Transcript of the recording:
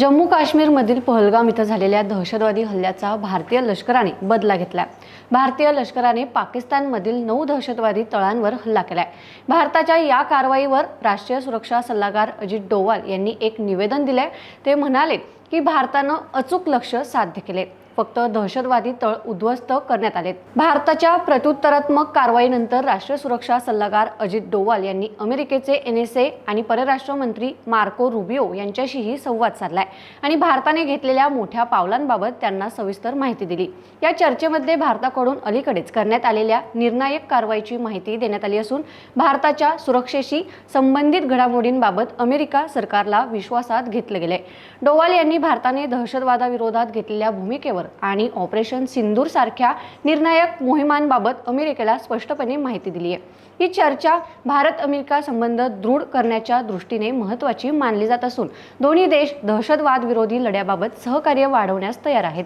जम्मू काश्मीरमधील पहलगाम इथं झालेल्या दहशतवादी हल्ल्याचा भारतीय लष्कराने बदला घेतला भारतीय लष्कराने पाकिस्तानमधील नऊ दहशतवादी तळांवर हल्ला केलाय. भारताच्या या कारवाईवर राष्ट्रीय सुरक्षा सल्लागार अजित डोवाल यांनी एक निवेदन दिलंय. ते म्हणाले की भारतानं अचूक लक्ष साध्य केले. फक्त दहशतवादी तळ उद्ध्वस्त करण्यात आलेत. भारताच्या प्रत्युत्तरात्मक कारवाईनंतर राष्ट्रीय सुरक्षा सल्लागार अजित डोवाल यांनी अमेरिकेचे एन एस ए आणि परराष्ट्र मंत्री मार्को रुबिओ यांच्याशीही संवाद साधलाय आणि भारताने घेतलेल्या मोठ्या पावलांबाबत त्यांना सविस्तर माहिती दिली. या चर्चेमध्ये भारताकडून अलीकडेच करण्यात आलेल्या निर्णायक कारवाईची माहिती देण्यात आली असून भारताच्या सुरक्षेशी संबंधित घडामोडींबाबत अमेरिका सरकारला विश्वासात घेतलं गेलंय. डोवाल यांनी भारताने दहशतवादाविरोधात घेतलेल्या भूमिकेवर आणि ऑपरेशन सिंदूर सारख्या निर्णायक मोहिमांबाबत अमेरिकेला स्पष्टपणे माहिती दिली आहे. ही चर्चा भारत अमेरिका संबंध दृढ करण्याच्या दृष्टीने महत्त्वाची मानली जात असून दोन्ही देश दहशतवाद विरोधी लढ्याबाबत सहकार्य वाढवण्यास तयार आहेत.